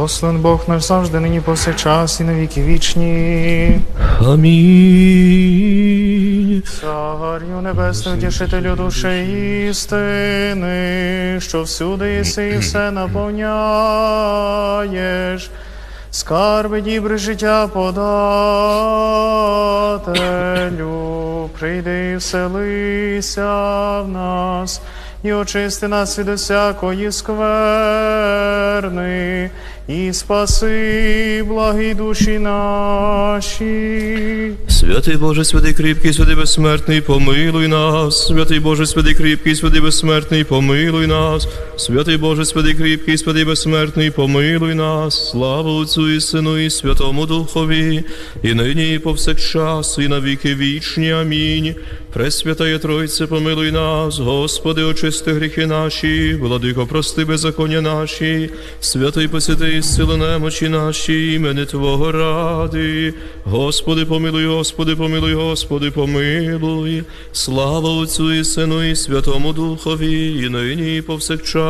Благословен Бог наш завжди, нині повсякчас і на віки вічні. Амінь. Царю небесний, утішителю душі істини, що всюди єси і все наповняєш, скарби дібри життя подателю, прийди і вселися в нас, і очисти нас від усякої скверни, і спаси благі душі наші. Святий Боже, святий кріпкий, святий безсмертний, помилуй нас. Святий Боже, святий кріпкий, святий безсмертний, помилуй нас. Святий Боже, святий кріпкий, святий безсмертний, помилуй нас. Слава Отцю і Сину і Святому Духові, і нині, і повсякчас, і на віки вічні. Амінь. Пресвятає Тройце, помилуй нас, Господи, очисти гріхи наші, владико, прости беззаконня наші, святий посвяти сили немочі наші, імени Твого ради. Господи, помилуй, Господи, помилуй, Господи, помилуй. Слава Отцю і Сину і Святому Духові, і нині, і повсякчас,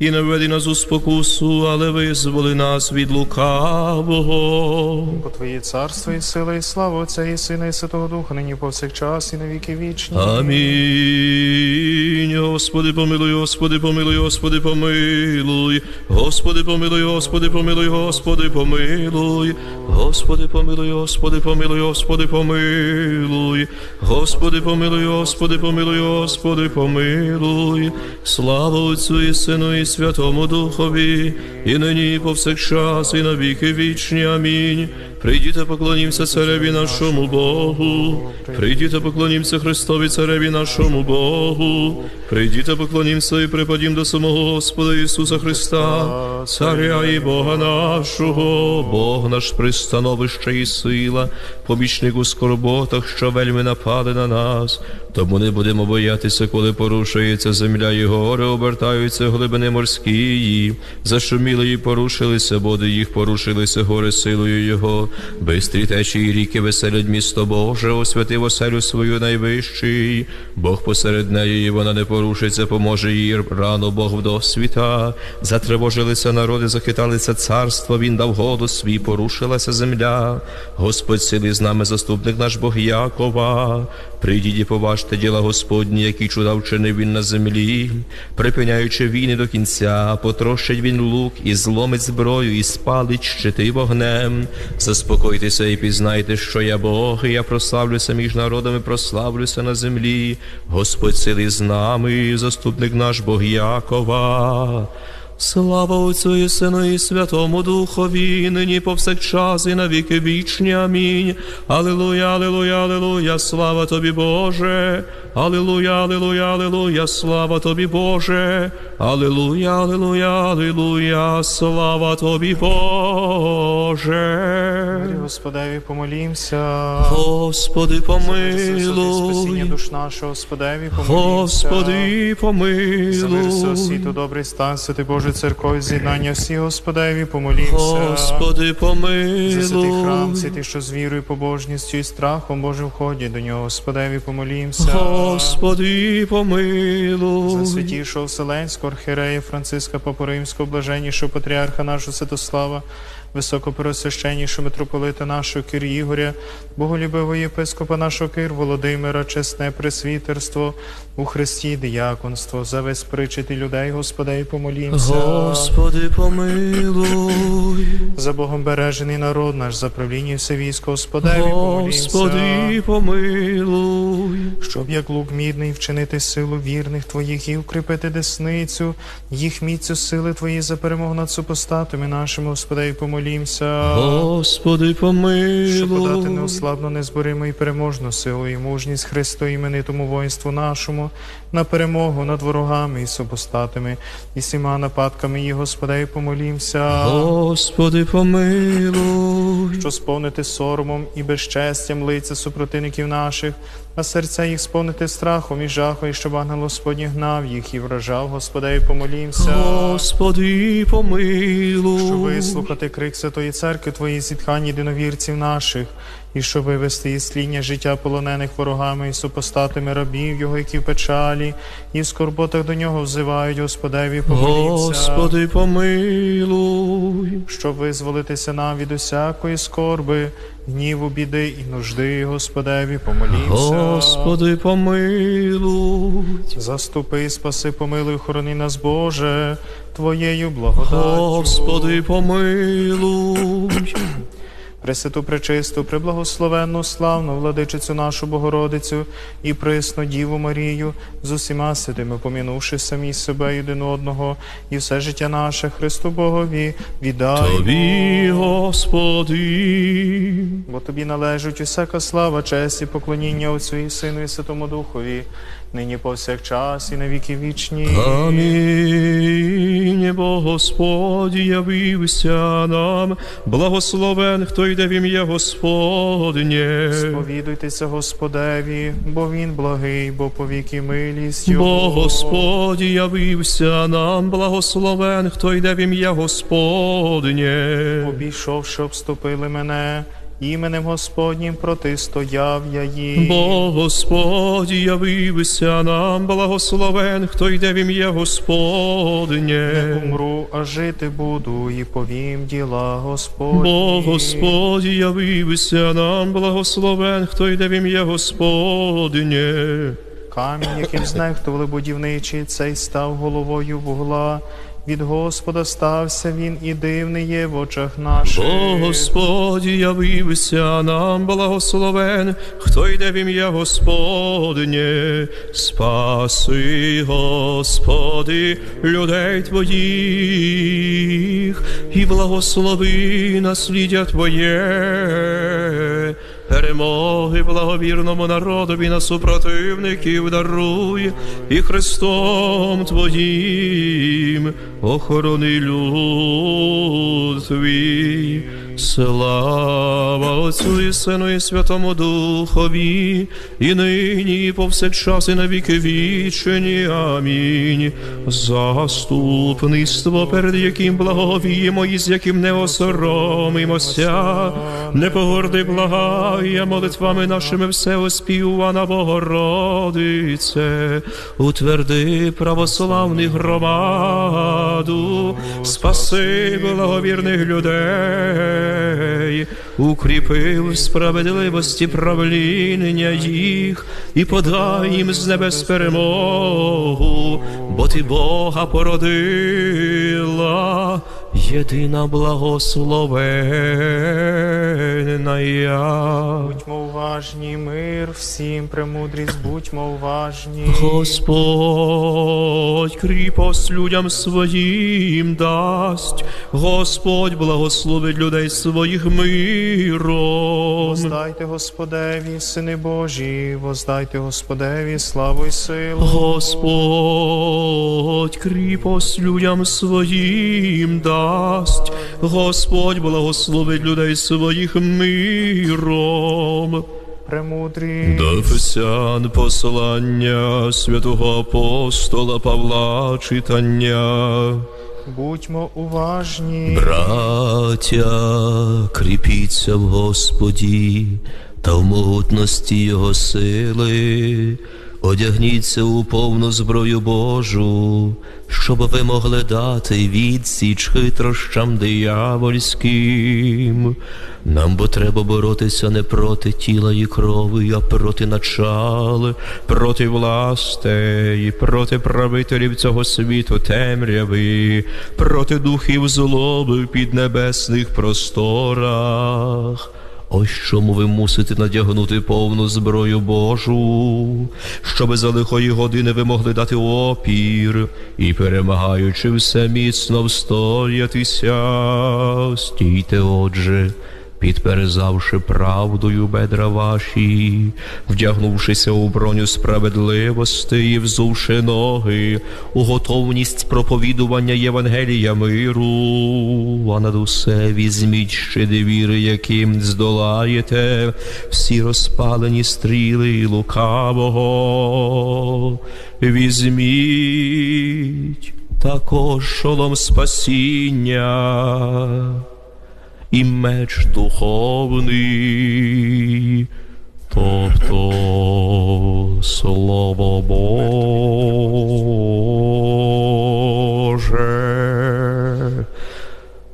і не введи нас у спокусу, але визволи нас від лукавого. Бо Твоє царство і сила, і слава Отця і Сина, і Святого Духа, нині повсякчас і на віки вічні. Амінь. Господи, помилуй, Господи, помилуй, Господи, помилуй. Господи, помилуй, Господи, помилуй, Господи, помилуй. Господи, помилуй, Господи, помилуй, Господи, помилуй. Господи, помилуй, Господи, помилуй, Господи, помилуй. Слава Отцю і Сину і Святому Духові, і нині, і повсякчас, і на віки вічні. Амінь. Прийдіте, поклонімося цареві нашому Богу. Прийдіте, поклонімося Христові цареві нашому Богу. Прийдіте, поклонімося і припадім до самого Господа Ісуса Христа, Царя і Бога нашого, Бог наш пристановище і сила, помічник у скорботах, що вельми нападе на нас. Тому не будемо боятися, коли порушується земля, і гори обертаються глибини морські. Зашуміли і порушилися води, їх порушилися гори силою Його. Бистрі течії ріки веселять місто Боже, освятив оселю свою найвищий. Бог посеред неї, і вона не порушиться, поможе їй рано Бог в досвіта. Затривожилися народи, захиталися царства, він дав голос свій, порушилася земля. Господь сили з нами, заступник наш Бог Якова. Прийдіть і поважте діла Господні, які чуда вчинив він на землі, припиняючи війни до кінця, потрощить він лук і зломить зброю, і спалить щити вогнем. Заспокойтеся і пізнайте, що я Бог, і я прославлюся між народами, прославлюся на землі. Господь сили з нами, заступник наш Бог Якова. Слава Отцю і Сину і Святому Духові, нині повсякчас і на віки вічні. Амінь. Алілуя, алілуя, алілуя, слава тобі, Боже. Алілуя, алілуя, алілуя, слава тобі, Боже. Алілуя, алілуя, алілуя, слава тобі, Боже. Господеві помолімся. Господи, Спасіння душ нашого, Господеві помолімся. Господи, За мир всього світу, добрий стан, святий Боже, церкові, з'єднання всі, Господеві, помолімся. Господи, За святий храм, помилуй. святий, що з вірою, побожністю і страхом Божим входять до нього, Господеві, помолімся. Господи, помилуй. За святішого Вселенського архірея Франциска Папу Римського, блаженнішого патріарха нашого Святослава, високопросвященнішого митрополита нашого Кир Ігоря, боголюбивого єпископа нашого Кир Володимира, чесне пресвітерство, у Христі діяконство, за весь причити людей, Господи, помолімся. Господи, помилуй. За Богом бережений народ наш, за правління все військо, Господеві. Господи, помилуй. Щоб як лук мідний вчинити силу вірних твоїх і укріпити десницю, їх міцю сили твої за перемогу над супостатами нашими, Господи, помолімся. Господи, Щоб подати помилуй. неослабну, незборимо і переможну силу і мужність Христу іменитому воїнству нашому, на перемогу над ворогами і супостатами, і всіма нападками їх, Господи, помолімся. Господи, помилуй. що сповнити соромом і безчестям лиця супротивників наших, а серця їх сповнити страхом і жахом, і щоб ангел Господній гнав їх і вражав, Господи, помолімся. Господи, помилуй. вислухати крик Святої Церкви Твої зітхань єдиновірців наших, і щоб вивести із тління життя полонених ворогами і супостатами рабів Його, які в печалі, і в скорботах до нього взивають, Господеві, помолімся. Господи, помилуй. щоб визволитися нам від усякої скорби, гніву, біди і нужди, Господеві, помолімся. Господи, помилуй. Заступи, спаси, помилуй, хорони нас, Боже, Твоєю благодаттю. Господи, помилуй. Пресвяту, пречисту, преблагословенну, славну владичицю нашу Богородицю і присну Діву Марію з усіма святими, помінувши самі себе один одного, і все життя наше Христу Богові віддай. Тобі, Господи. Бо тобі належить усяка слава, честь і поклоніння Отцю і Сину і Святому Духові, нині повсякчас і на віки вічні. Амінь. Бо Господь явився нам, благословен, хто йде в ім'я Господнє. Сповідуйтеся Господеві, бо Він благий, бо повіки милість Його. Бо Господь явився нам, благословен, хто йде в ім'я Господнє. Обійшовши, обступили мене, іменем Господнім протистояв я їм. Бо Господь явився нам, благословен, хто йде в ім'я Господнє. Умру, а жити буду, і повім діла Господні. Бо Господь явився нам, благословен, хто йде в ім'я Господнє. Камінь, яким знехтували будівничі, цей став головою вугла. Від Господа стався він і дивний є в очах наших. Бо Господь явився нам, благословен, хто йде в ім'я Господнє. Спаси, Господи, людей Твоїх, і благослови наслідя Твоє. Перемоги благовірному народові на супротивників даруй, і Христом Твоїм охорони люд Твій. Слава Отцю і Сину і Святому Духові, і нині, і повсякчас, і на віки вічені. Амінь. Заступництво, перед яким благовіємо і з яким не осоромимося, не погорди благає молитвами нашими все оспівана Богородице, утверди православних громаду, спаси благовірних людей, укріпи укріпив справедливості правління їх і подай їм з небес перемогу, бо ти Бога породила, єдина благословенна. я. Будьмо уважні, мир всім, премудрість, будьмо уважні. Господь кріпость людям своїм дасть, Господь благословить людей своїх миром. Воздайте Господеві, сини Божі, воздайте Господеві славу і силу. Господь кріпость людям своїм дасть, Господь благословить людей своїх миром. Премудрі, До Ефесян послання святого апостола Павла читання. будьмо уважні. Браття, кріпіться в Господі та в могутності Його сили. Одягніться у повну зброю Божу, щоб ви могли дати відсіч хитрощам диявольським. Нам бо треба боротися не проти тіла і крови, а проти начал, проти властей, проти правителів цього світу темряви, проти духів злоби в піднебесних просторах. Ось чому ви мусите надягнути повну зброю Божу, щоби за лихої години ви могли дати опір і, перемагаючи все міцно встоятися, стійте, отже, підперезавши правдою бедра ваші, вдягнувшися у броню справедливості і взувши ноги, у готовність проповідування Євангелія миру, а над усе візьміть щити віри, яким здолаєте всі розпалені стріли лукавого. Візьміть також шолом спасіння і меч духовний, тобто слово Боже.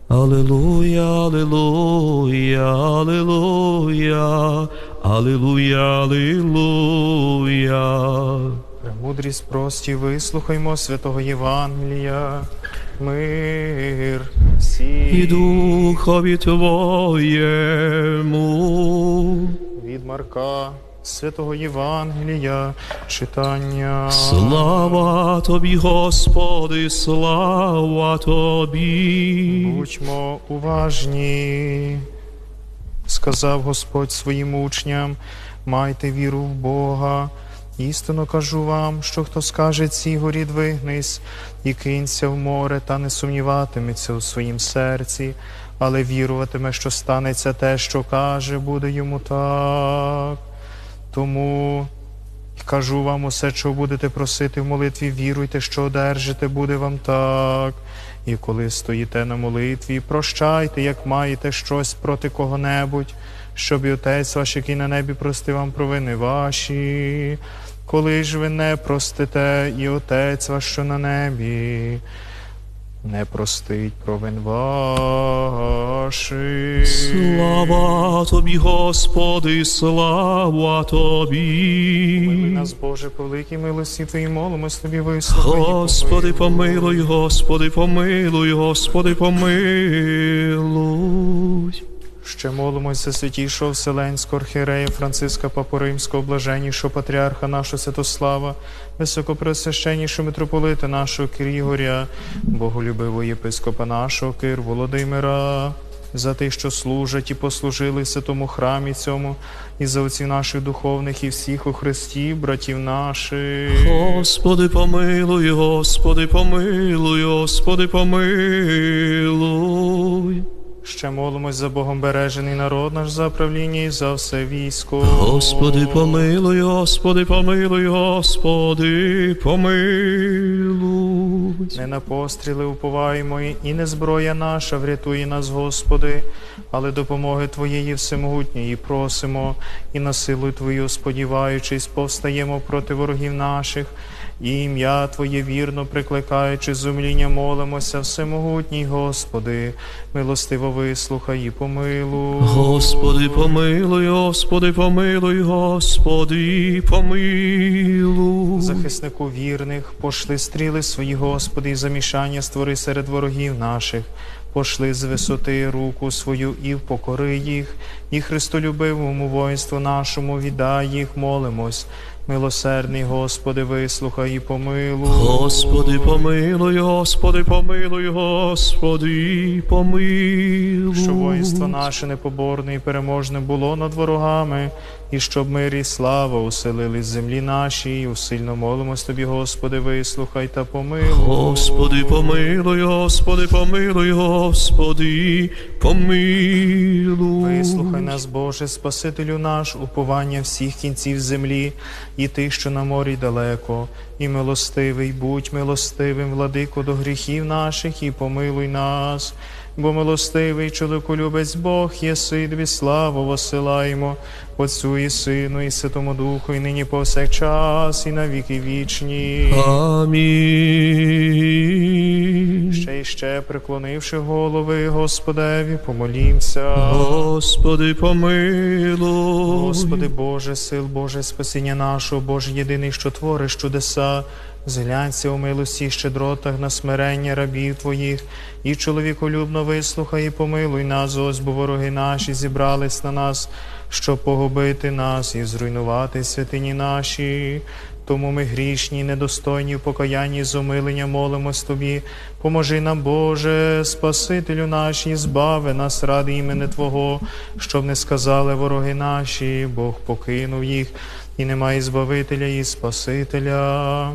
Аллилуйя, аллилуйя, аллилуйя, аллилуйя, аллилуйя. Премудрість прості, вислухаймо святого Євангелія. Мир І духові Твоєму. від Марка, святого Євангелія, читання. Слава тобі, Господи, слава тобі. Будьмо уважні, сказав Господь своїм учням, майте віру в Бога. Істинно кажу вам, що хто скаже цій горі двигнись і кинься в море, та не сумніватиметься у своїм серці, але віруватиме, що станеться те, що каже, буде йому так. Тому кажу вам усе, що будете просити в молитві, віруйте, що одержите, буде вам так. І коли стоїте на молитві, прощайте, як маєте щось проти кого-небудь, щоб і Отець ваш, який на небі, простив вам провини ваші. Коли ж ви не простите, і Отець ваш, що на небі, не простить провин ваших. Слава тобі, Господи, слава тобі. Помилуй нас, Боже, по великій милості Твоїй молимось Тобі вислухай. Господи, помилуй, Господи, помилуй, Господи, помилуй. Ще молимося святішого Вселенського архієрея Франциска Папу Римського, блаженнішого патріарха нашого Святослава, високопресвященнішого митрополита нашого Кирігоря, боголюбивого єпископа нашого Кир Володимира, за тих, що служать і послужили в святому храмі цьому, і за отців наших духовних і всіх у Христі, братів наших. Господи, помилуй, Господи, помилуй, Господи, помилуй. Ще молимось за Богом бережений народ наш за правління і за все військо. Господи, помилуй, Господи, помилуй, Господи, помилуй. Не на постріли уповаємо, і не зброя наша врятує нас, Господи, але допомоги Твоєї всемогутньої просимо, і на силу Твою, сподіваючись, повстаємо проти ворогів наших, і ім'я Твоє вірно прикликаючи з умління, молимося, всемогутній Господи, милостиво вислухай і помилуй. Господи, помилуй, Господи, помилуй, Господи, помилуй. Захиснику вірних, пошли стріли свої, Господи, і замішання створи серед ворогів наших. Пошли з висоти руку свою і впокори їх, і Христолюбивому воїнству нашому віддай їх, молимось. Милосердний Господи, вислухай і помилуй. Господи, помилуй, Господи, помилуй, Господи, помилуй. Що воїнство наше непоборне і переможне було над ворогами, і щоб мир і слава уселили з землі нашій, усильно молимось Тобі, Господи, вислухай та помилуй. Господи, помилуй, Господи, помилуй, Господи, помилуй. Вислухай нас, Боже, Спасителю наш, уповання всіх кінців землі, і ти, що на морі далеко, і милостивий, будь милостивим, владико, до гріхів наших, і помилуй нас. Бо милостивий чоловіколюбець Бог, єси, тобі славу восилаємо, Отцю і Сину, і Святому Духу, і нині повсякчас, і на віки вічні. Амінь. Ще й ще, преклонивши голови Господеві, помолімся. Господи, помилуй. Господи Боже, сил Боже, спасіння нашого, Боже єдиний, що твориш чудеса, зглянься у милості щедротах на смирення рабів Твоїх, і чоловіколюбно вислухай і помилуй нас, ось, бо вороги наші зібрались на нас, щоб погубити нас і зруйнувати святині наші. Тому ми грішні, недостойні в покаянні з умилення молимось Тобі. Поможи нам, Боже, Спасителю наш, і збави нас ради імени Твого, щоб не сказали вороги наші, Бог покинув їх, і немає Збавителя і Спасителя.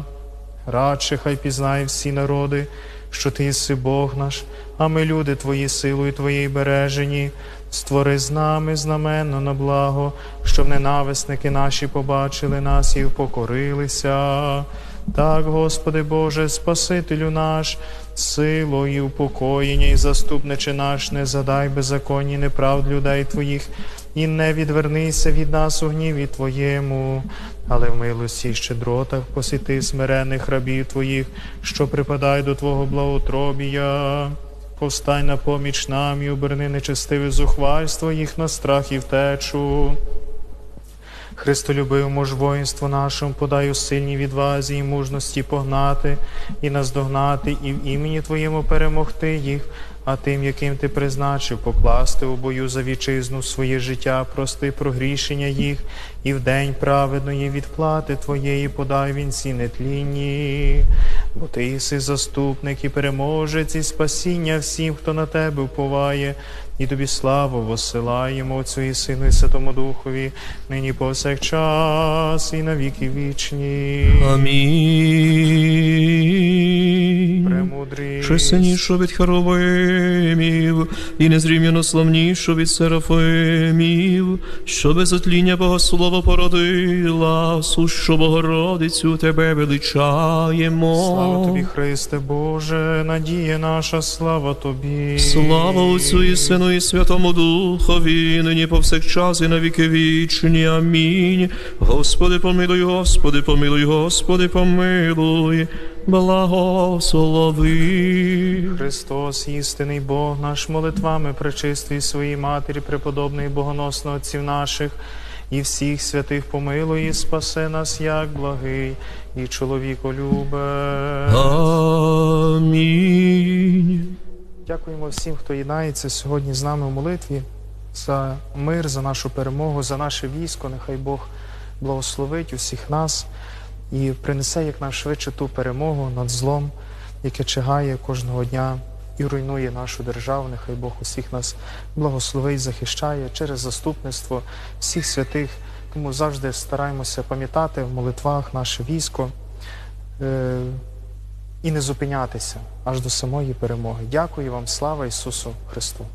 Радше хай пізнає всі народи, що Ти єси Бог наш, а ми люди Твої силою Твоєї бережені. Створи з нами знаменно на благо, щоб ненависники наші побачили нас і впокорилися. Так, Господи Боже, Спасителю наш, силою упокоєння і заступниче наш, не задай беззаконні неправд людей Твоїх, і не відвернися від нас у гніві Твоєму, але в милості й щедротах посіти смирених рабів Твоїх, що припадай до Твого благотробія. Повстань на поміч нам і оберни нечестиве зухвальство їх на страх і втечу. Христолюбивому ж воїнству нашому подай у сильній відвазі і мужності погнати і наздогнати, і в імені Твоєму перемогти їх, а тим, яким ти призначив, покласти у бою за вітчизну своє життя, прости прогрішення їх, і в день праведної відплати Твоєї подай вінці нетлінні. Бо ти єси заступник і переможець, і спасіння всім, хто на тебе вповає, і тобі славу воссилаємо Отцю і Сину, і Святому Духові, нині повсякчас, і на віки вічні. Амінь. Що від херовимів, і незрівняно славнішу від серафимів, що без отління Богослова породила, сущу Богородицю тебе величаємо. Слава тобі, Христе Боже, надія наша, слава тобі. Слава Отцю і Сину, і Святому Духові, нині повсякчас і на віки вічні. Амінь. Господи, помилуй, Господи, помилуй, Господи, помилуй, благослови. Христос, істинний Бог наш, молитвами пречистої своїй матері, преподобної богоносного отців наших і всіх святих помилуй і спасе нас, як благий і чоловіколюбе. Амінь. Дякуємо всім, хто єднається сьогодні з нами в молитві за мир, за нашу перемогу, за наше військо. Нехай Бог благословить усіх нас і принесе якнайшвидше ту перемогу над злом, яке чигає кожного дня і руйнує нашу державу. Нехай Бог усіх нас благословить, захищає через заступництво всіх святих. Тому завжди стараємося пам'ятати в молитвах наше військо. Е, і не зупинятися аж до самої перемоги. Дякую вам, слава Ісусу Христу!